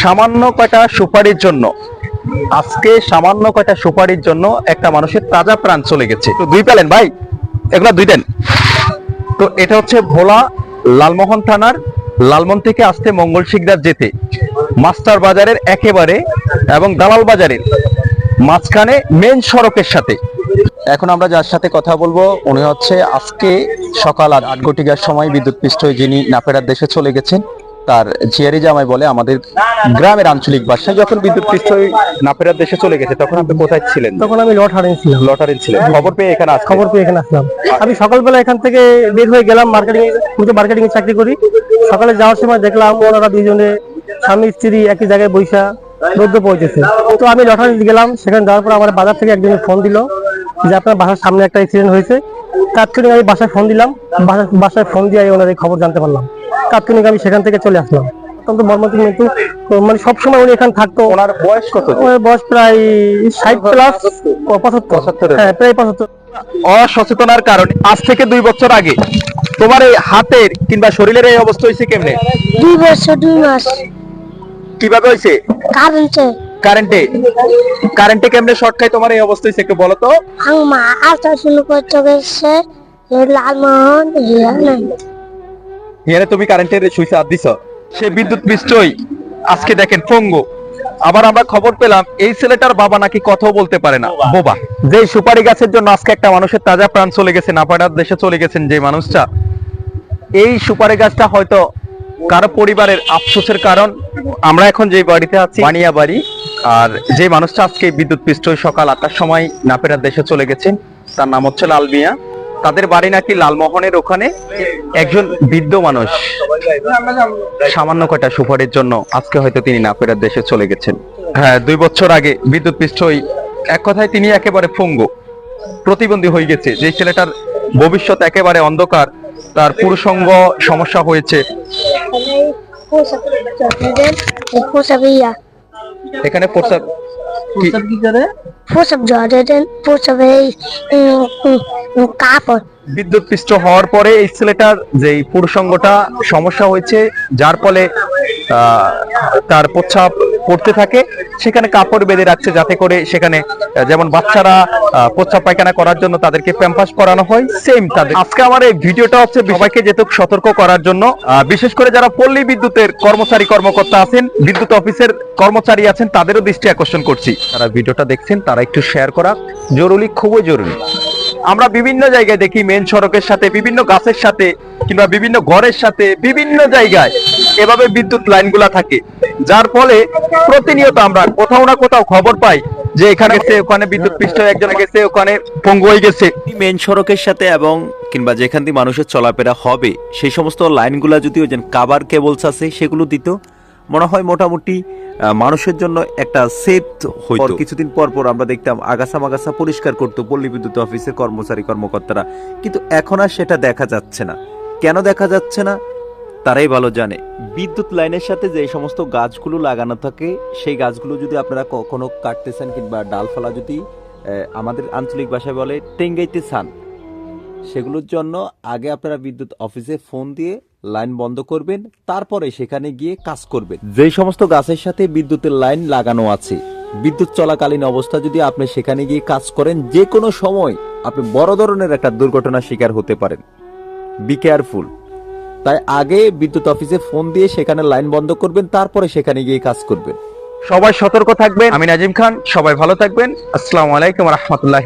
সামান্য কয়টা সুপারির জন্য, আজকে সামান্য কয়টা সুপারির জন্য একটা মানুষের তাজা প্রাণ চলে গেছে। তো দুই পেলেন ভাই? এগুলা দুই দেন। তো এটা হচ্ছে ভোলা লালমোহন থানার লালমন থেকে আসতে মঙ্গল শিকদার যেতে। মাস্টার বাজারের একেবারে এবং দালাল বাজারের মাঝখানে মেন সড়কের সাথে। এখন আমরা যার সাথে কথা বলব, উনি হচ্ছে আজকে সকাল আট আট ঘটিকার সময় বিদ্যুৎ পৃষ্ঠ যিনি নাপেরার দেশে চলে গেছেন। তার জিয়ারি জামাই বলে আমাদের গ্রামের আঞ্চলিক ভাষায় যখন বিদ্যুৎ পৃষ্ঠ হয়ে নাপেরার দেশে চলে গেছে তখন আপনি কোথায় ছিলেন? তখন আমি লট হারিয়েছিলাম লটারি ছিলেন। খবর পেয়ে এখানে আজ খবর পেয়ে এখানে আসলাম। আমি সকালবেলা এখান থেকে বের হয়ে গেলাম মার্কেটিং আমি তো মার্কেটিং এ চাকরি করি। সকালে যাওয়ার সময় দেখলাম ওনারা দুইজনে স্বামী স্ত্রী একই জায়গায় বৈশা রোদ্দ পৌঁছেছে তো আমি লটারি গেলাম সেখানে যাওয়ার পর আমার বাজার থেকে একজন ফোন দিল যে আপনার বাসার সামনে একটা অ্যাক্সিডেন্ট হয়েছে। তাৎক্ষণিক আমি বাসায় ফোন দিলাম। বাসা- বাসায় ফোন দিয়ে আমি ওনার এই খবর জানতে পারলাম। তাৎক্ষণিক আমি সেখান থেকে চলে আসলাম। অত্যন্ত মর্মান্তিক মৃত্যু। মানে সবসময় উনি এখানে থাকতো। ওনার বয়স কত? বয়স প্রায় ষাট প্লাস পঁচাত্তর। হ্যাঁ প্রায় পঁচাত্তর। অসচেতনার কারণে আজ থেকে দুই বছর আগে তোমার এই হাতের কিংবা শরীরের এই অবস্থা হয়েছে কেমনে? দুই বছর দুই মাস। কীভাবে হয়েছে? কারেন্টে। কারেন্টে? কারেন্টে কেমনে শর্ট খাই তোমার এই অবস্থা হয়েছে একটু বলো তো? আম্মা আল্ট্রাসাউন্ড করতে গেছে লালমোহন এখানে তুমি কারেন্টের সুইচে হাত দিছ। সে বিদ্যুৎ পৃষ্ঠই আজকে দেখেন পঙ্গু। আবার আমরা খবর পেলাম এই ছেলেটার বাবা নাকি কথাও বলতে পারে না। বোবা। যে সুপারি গাছের জন্য আজকে একটা মানুষের তাজা প্রাণ চলে গেছে নাপাড়ার দেশে চলে গেছেন যে মানুষটা এই সুপারি গাছটা হয়তো কারও পরিবারের আফসোসের কারণ। আমরা এখন যে বাড়িতে আছি বানিয়া বাড়ি আর যে মানুষটা আজকে বিদ্যুৎ পৃষ্ঠ সকাল আটটার সময় নাপেরার দেশে চলে গেছেন তার নাম হচ্ছে লাল মিয়া তাদের বাড়ি নাকি লালমোহনের ওখানে? একজন বৃদ্ধ মানুষ। সামান্য কয়টা সুপারির জন্য আজকে হয়তো তিনি নাপেরার দেশে চলে গেছেন। হ্যাঁ দুই বছর আগে বিদ্যুৎ পৃষ্ঠই এক কথায় তিনি একেবারে ফুঙ্গু প্রতিবন্ধী হয়ে গেছে। যে ছেলেটার ভবিষ্যৎ একেবারে অন্ধকার তার পুরুষঙ্গ সমস্যা হয়েছে। এখানে প্রস্তাব জর্ডেন পোষাবে বিদ্যুৎ পৃষ্ঠ হওয়ার পরে এই ছেলেটার যে পুরুষঙ্গটা সমস্যা হয়েছে, যার ফলে তার প্রচ্ছাপ পড়তে থাকে, সেখানে কাপড় বেঁধে রাখছে যাতে করে সেখানে যেমন বাচ্চারা প্রচ্ছাপ পায়খানা করার জন্য তাদেরকে প্যাম্পাস করানো হয় সেম তাদের। আজকে আমার এই ভিডিওটা হচ্ছে সবাইকে যেহেতু সতর্ক করার জন্য বিশেষ করে যারা পল্লী বিদ্যুতের কর্মচারী, কর্মকর্তা আছেন, বিদ্যুৎ অফিসের কর্মচারী আছেন, তাদেরও দৃষ্টি আকর্ষণ করছি। যারা ভিডিওটা দেখছেন, তারা একটু শেয়ার করা জরুরি, খুবই জরুরি। আমরা বিভিন্ন জায়গায় দেখি মেন সড়কের সাথে, বিভিন্ন গাছের সাথে, কিংবা বিভিন্ন ঘরের সাথে, বিভিন্ন জায়গায় এভাবে বিদ্যুৎ লাইনগুলা থাকে। যার ফলে প্রতিনিয়ত আমরা কোথাও না কোথাও খবর পাই যে এখানে গেছে, ওখানে বিদ্যুৎ পৃষ্ঠ একজন গেছে, ওখানে পঙ্গু হয়ে গেছে। মেন সড়কের সাথে এবং কিংবা যেখান দিয়ে মানুষের চলাফেরা হবে, সেই সমস্ত লাইনগুলো যদি ওই যে কাবার কেবলস আছে, সেগুলো দিত। মনে হয় মোটামুটি মানুষের জন্য একটা সেফ হইতো কিছুদিন পর পর আমরা দেখতাম আগাছা মাগাছা পরিষ্কার করতো পল্লী বিদ্যুৎ অফিসের কর্মচারী কর্মকর্তারা। কিন্তু এখন আর সেটা দেখা যাচ্ছে না। কেন দেখা যাচ্ছে না? তারাই ভালো জানে। বিদ্যুৎ লাইনের সাথে যে সমস্ত গাছগুলো লাগানো থাকে সেই গাছগুলো যদি আপনারা কখনো কাটতেছেন কিংবা ডালফালা যদি আমাদের আঞ্চলিক ভাষায় বলে টেঙ্গাইতে চান সেগুলোর জন্য আগে আপনারা বিদ্যুৎ অফিসে ফোন দিয়ে লাইন বন্ধ করবেন তারপরে সেখানে গিয়ে কাজ করবেন। যে সমস্ত গাছের সাথে বিদ্যুতের লাইন লাগানো আছে বিদ্যুৎ চলাকালীন অবস্থা যদি আপনি সেখানে গিয়ে কাজ করেন যে কোনো সময় আপনি বড় ধরনের একটা দুর্ঘটনার শিকার হতে পারেন। বি কেয়ারফুল তাই আগে বিদ্যুৎ অফিসে ফোন দিয়ে সেখানে লাইন বন্ধ করবেন তারপরে সেখানে গিয়ে কাজ করবেন। সবাই সতর্ক থাকবেন। আমি নাজিম খান সবাই ভালো থাকবেন। আসসালামু আলাইকুম রহমতুল্লাহ